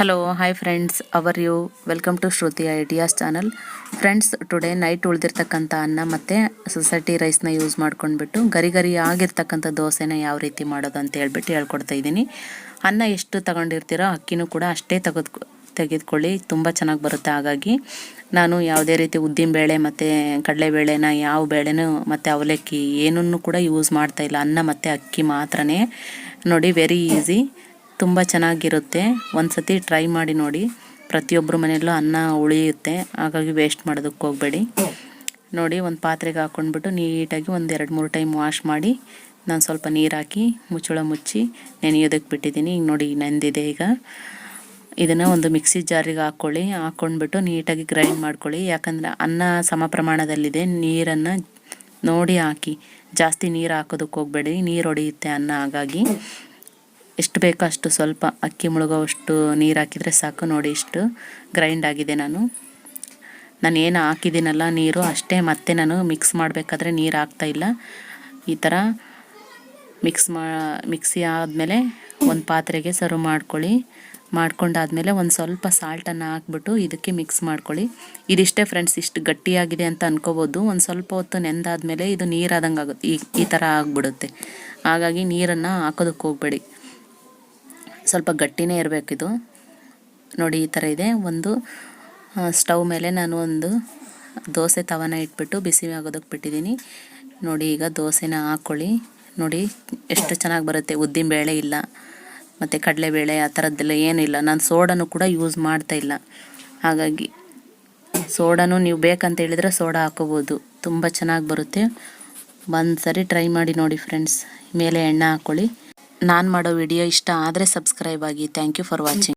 Hello hi friends how are you welcome to Shruti ideas channel friends today night ಉಳಿದಿರ್ತಕ್ಕಂಥ ಅನ್ನ ಮತ್ತು society ರೈಸ್ನ use ಮಾಡ್ಕೊಂಡ್ಬಿಟ್ಟು ಗರಿ ಗರಿ ಆಗಿರ್ತಕ್ಕಂಥ ದೋಸೆನ ಯಾವ ರೀತಿ ಮಾಡೋದು ಅಂತ ಹೇಳ್ಬಿಟ್ಟು ಹೇಳ್ಕೊಡ್ತಾ ಇದ್ದೀನಿ. ಅನ್ನ ಎಷ್ಟು ತಗೊಂಡಿರ್ತೀರೋ ಅಕ್ಕಿನೂ ಕೂಡ ಅಷ್ಟೇ ತೆಗೆದು ತೆಗೆದುಕೊಳ್ಳಿ. ತುಂಬ ಚೆನ್ನಾಗಿ ಬರುತ್ತೆ. ಹಾಗಾಗಿ ನಾನು ಯಾವುದೇ ರೀತಿ ಉದ್ದಿನಬೇಳೆ ಮತ್ತು ಕಡಲೆಬೇಳೆನ ಯಾವ ಬೇಳೆನೂ ಮತ್ತು ಅವಲಕ್ಕಿ ಏನನ್ನು ಕೂಡ ಯೂಸ್ ಮಾಡ್ತಾಯಿಲ್ಲ ಅನ್ನ ಮತ್ತು ಅಕ್ಕಿ ಮಾತ್ರನೇ. ನೋಡಿ ವೆರಿ ಈಸಿ ತುಂಬ ಚೆನ್ನಾಗಿರುತ್ತೆ. ಒಂದು ಸತಿ ಟ್ರೈ ಮಾಡಿ ನೋಡಿ. ಪ್ರತಿಯೊಬ್ಬರ ಮನೆಯಲ್ಲೂ ಅನ್ನ ಉಳಿಯುತ್ತೆ. ಹಾಗಾಗಿ ವೇಸ್ಟ್ ಮಾಡೋದಕ್ಕೆ ಹೋಗಬೇಡಿ. ನೋಡಿ, ಒಂದು ಪಾತ್ರೆಗೆ ಹಾಕ್ಕೊಂಡ್ಬಿಟ್ಟು ನೀಟಾಗಿ ಒಂದು ಎರಡು ಮೂರು ಟೈಮ್ ವಾಶ್ ಮಾಡಿ, ನಾನು ಸ್ವಲ್ಪ ನೀರು ಹಾಕಿ ಮುಚ್ಚಳ ಮುಚ್ಚಿ ನೆನೆಯೋದಕ್ಕೆ ಬಿಟ್ಟಿದ್ದೀನಿ. ಈಗ ನೋಡಿ ನೆಂದಿದೆ ಈಗ. ಇದನ್ನು ಒಂದು ಮಿಕ್ಸಿ ಜಾರಿಗೆ ಹಾಕ್ಕೊಳ್ಳಿ ಹಾಕ್ಕೊಂಡ್ಬಿಟ್ಟು ನೀಟಾಗಿ ಗ್ರೈಂಡ್ ಮಾಡ್ಕೊಳ್ಳಿ. ಯಾಕಂದರೆ ಅನ್ನ ಸಮ ಪ್ರಮಾಣದಲ್ಲಿದೆ ನೀರನ್ನು ನೋಡಿ ಹಾಕಿ. ಜಾಸ್ತಿ ನೀರು ಹಾಕೋದಕ್ಕೆ ಹೋಗಬೇಡಿ. ನೀರು ಹೊಡೆಯುತ್ತೆ ಅನ್ನ, ಹಾಗಾಗಿ. ಎಷ್ಟು ಬೇಕೋ ಅಷ್ಟು ಸ್ವಲ್ಪ ಅಕ್ಕಿ ಮುಳುಗೋವಷ್ಟು ನೀರು ಹಾಕಿದರೆ ಸಾಕು ನೋಡಿ ಇಷ್ಟು ಗ್ರೈಂಡ್ ಆಗಿದೆ ನಾನು. ನಾನು ಏನು ಹಾಕಿದ್ದೀನಲ್ಲ ನೀರು, ಅಷ್ಟೇ ಮತ್ತೆ ನಾನು ಮಿಕ್ಸ್ ಮಾಡಬೇಕಾದ್ರೆ ನೀರು ಹಾಕ್ತಾಯಿಲ್ಲ ಈ ಥರ ಮಿಕ್ಸ್ ಮಾ ಮಿಕ್ಸಿ ಆದಮೇಲೆ ಒಂದು ಪಾತ್ರೆಗೆ ಸರ್ವ್ ಮಾಡ್ಕೊಳ್ಳಿ. ಮಾಡ್ಕೊಂಡಾದಮೇಲೆ ಒಂದು ಸ್ವಲ್ಪ ಸಾಲ್ಟನ್ನು ಹಾಕ್ಬಿಟ್ಟು ಇದಕ್ಕೆ ಮಿಕ್ಸ್ ಮಾಡ್ಕೊಳ್ಳಿ. ಇದಿಷ್ಟೇ ಫ್ರೆಂಡ್ಸ್ ಇಷ್ಟು ಗಟ್ಟಿಯಾಗಿದೆ ಅಂತ ಅನ್ಕೋಬೋದು. ಒಂದು ಸ್ವಲ್ಪ ಹೊತ್ತು ನೆಂದಾದಮೇಲೆ ಇದು ನೀರಾದಂಗೆ ಆಗುತ್ತೆ ಈ ಈ ಥರ ಆಗಿಬಿಡುತ್ತೆ. ಹಾಗಾಗಿ ನೀರನ್ನು ಹಾಕೋದಕ್ಕೆ ಹೋಗಬೇಡಿ. ಸ್ವಲ್ಪ ಗಟ್ಟಿನೇ ಇರಬೇಕಿದು ನೋಡಿ, ಈ ಥರ ಇದೆ. ಒಂದು ಸ್ಟವ್ ಮೇಲೆ ನಾನು ಒಂದು ದೋಸೆ ತವನ ಇಟ್ಬಿಟ್ಟು ಬಿಸಿ ಆಗೋದಕ್ಕೆ ಬಿಟ್ಟಿದ್ದೀನಿ. ನೋಡಿ, ಈಗ ದೋಸೆನ ಹಾಕ್ಕೊಳ್ಳಿ ನೋಡಿ, ಎಷ್ಟು ಚೆನ್ನಾಗಿ ಬರುತ್ತೆ. ಉದ್ದಿನ ಬೇಳೆ ಇಲ್ಲ, ಮತ್ತು ಕಡಲೆಬೇಳೆ, ಆ ಥರದ್ದೆಲ್ಲ ಏನಿಲ್ಲ ನಾನು ಸೋಡಾನು ಕೂಡ ಯೂಸ್ ಮಾಡ್ತಾ ಇಲ್ಲ. ಹಾಗಾಗಿ, ಸೋಡಾನು ನೀವು ಬೇಕಂತ ಹೇಳಿದರೆ ಸೋಡಾ ಹಾಕೋಬೋದು. ತುಂಬ ಚೆನ್ನಾಗಿ ಬರುತ್ತೆ. ಒಂದು ಸರಿ ಟ್ರೈ ಮಾಡಿ ನೋಡಿ ಫ್ರೆಂಡ್ಸ್. ಮೇಲೆ ಎಣ್ಣೆ ಹಾಕ್ಕೊಳ್ಳಿ ನಾನು ಮಾಡೋ ವಿಡಿಯೋ ಇಷ್ಟ ಆದರೆ ಸಬ್ಸ್ಕ್ರೈಬ್ ಆಗಿ. Thank you for watching